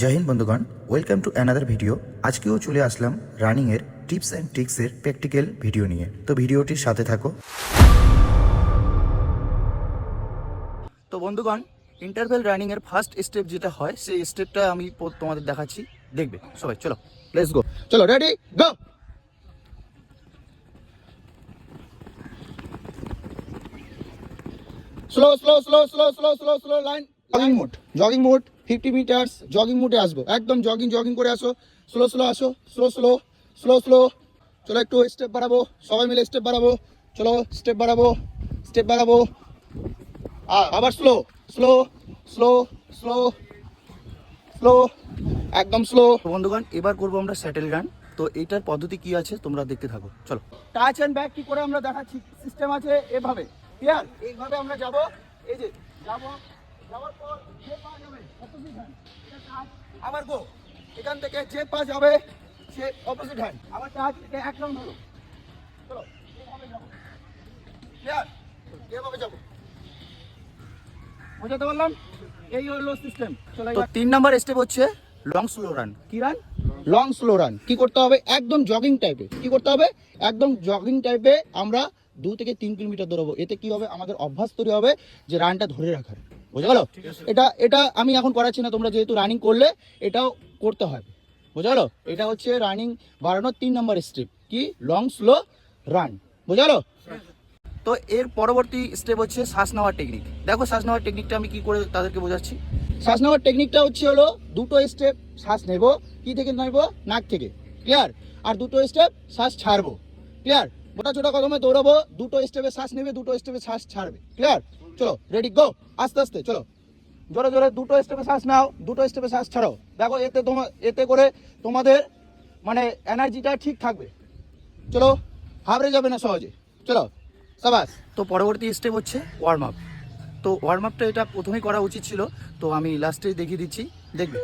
জয় হিন্দ বন্ধুগণ welcome to another video আজকেও চলে আসলাম রানিংয়ের টিপস অ্যান্ড ট্রিক্সের প্র্যাকটিক্যাল ভিডিও নিয়ে। তো ভিডিওটির সাথে থাকো। তো বন্ধুগণ ইন্টারভেল রানিংয়ের ফার্স্ট স্টেপ যেটা হয় সেই স্টেপটা আমি তোমাদের দেখাচ্ছি। দেখবে? সবাই চলো লেটস গো চলো ready go slow slow slow slow slow slow slow line jogging mode jogging mode fifty metres jogging মোডে আসব। একদম জগিং জগিং করে আসো। স্লো স্লো আসো। স্লো স্লো স্লো স্লো চলো একটু স্টেপ বাড়াবো। সবাই মিলে স্টেপ বাড়াবো। চলো স্টেপ বাড়াবো। স্টেপ বাড়াবো। আবার slow slow slow slow slow একদম স্লো তো বন্ধুগণ এবার করব আমরা স্যাটেল গান তো এইটার পদ্ধতি কি আছে তোমরা দেখতে থাকো। চলো। টাচ এন্ড ব্যাক কি করে আমরা দেখাচ্ছি? সিস্টেম আছে এভাবে। ক্লিয়ার এইভাবে আমরা যাব। এই যে যাব। যাওয়ার পর যে পা যাবে অপোজিট হ্যান্ড এটা টাচ আবার গো এখান থেকে যে পা যাবে সে অপোজিট হ্যান্ড আবার টাচ এটা এক রাউন্ড হলো। চলো যাব। ক্লিয়ার এভাবে যাব। বুঝাতে পারলাম? এই হলো সিস্টেম চলো তো তিন নাম্বার স্টেপ হচ্ছে লং স্লো রান কি রান লং স্লো রান কি করতে হবে? একদম জগিং টাইপে কি করতে হবে? একদম জগিং টাইপে আমরা দু থেকে তিন কিলোমিটার দৌড়াবো। এতে কি হবে? আমাদের অভ্যাস তৈরি হবে যে রানটা ধরে রাখার। বুঝা গেল এটা এটা আমি এখন করাচ্ছি না তোমরা যেহেতু রানিং করলে এটাও করতে হবে বুঝা গেল এটা হচ্ছে রানিং বাড়ানোর তিন নম্বর স্টেপ কি? লং স্লো রান বুঝা গেল তো এর পরবর্তী স্টেপ হচ্ছে শ্বাস নেওয়ার টেকনিক দেখো শ্বাস নেওয়ার টেকনিকটা আমি কি করে তাদেরকে বোঝাচ্ছি? শ্বাস নেওয়ার টেকনিকটা হচ্ছে হলো দুটো স্টেপ শ্বাস নেব কি থেকে নেব? নাক থেকে। ক্লিয়ার আর দুটো স্টেপ শ্বাস ছাড়বো। ক্লিয়ার মোটা ছোটা কদমে দৌড়াবো দুটো স্টেপে শ্বাস নেবে দুটো স্টেপে শ্বাস ছাড়বে। ক্লিয়ার চলো রেডি গো আস্তে আস্তে চলো। জোরে জোরে দুটো স্টেপে শ্বাস নাও দুটো স্টেপে শ্বাস ছাড়ো। দেখো এতে তোমার এতে করে তোমাদের মানে এনার্জিটা ঠিক থাকবে। চলো হাবড়ে যাবে না সহজে। চলো সাবাস। তো পরবর্তী স্টেপ হচ্ছে ওয়ার্ম আপ তো ওয়ার্ম আপটা এটা প্রথমেই করা উচিত ছিল। তো আমি লাস্টে দেখিয়ে দিচ্ছি। দেখবে?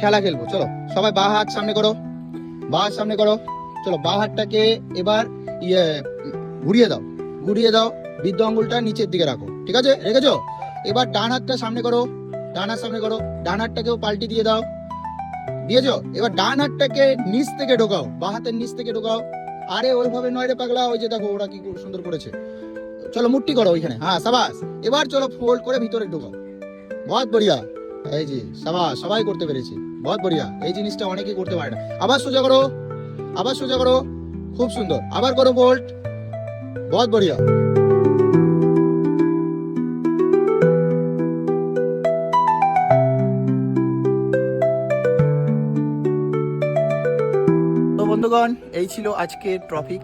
খেলা খেলব, চলো। সবাই বা হাত সামনে করো। বা হাত সামনে করো। চলো, বা হাতটাকে এবার ইয়ে ঘুরিয়ে দাও। ঘুরিয়ে দাও, বৃদ্ধ আঙ্গুলটা নিচের দিকে রাখো। ঠিক আছে? রেখেছো? এবার ডান হাতটা সামনে করো। ডান হাত সামনে করো। ডান হাতটাকেও পাল্টি দিয়ে দাও। দিয়েছ? এবার ডান হাতটাকে নিচ থেকে ঢোকাও। বা হাতের নিচ থেকে ঢোকাও। আরে, ওইভাবে নয় রে পাগলা। ওই যে দেখো, ওরা কি সুন্দর করেছে। চলো মুট্টি করো ওইখানে। হ্যাঁ সাবাস। এবার চলো ফোল্ড করে ভিতরে ঢোকাও। বহুত বড়িয়া। এই যে সাবাস সবাই করতে পেরেছে। বহুত বড়িয়া। এই জিনিসটা অনেকেই করতে পারে না। আবার সোজা করো। আবার সোজা করো। খুব সুন্দর। আবার করো বোল্ট বহুত বড়িয়া। বন্ধুগণ, এই ছিল আজকের টপিক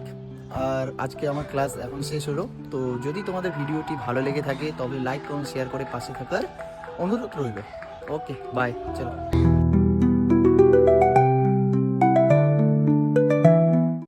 আর আজকে আমার ক্লাস এখন শেষ হলো। তো যদি তোমাদের ভিডিওটি ভালো লেগে থাকে, তবে লাইক করুন শেয়ার করে পাশে থাকার অনুরোধ রইল ওকে বাই চলো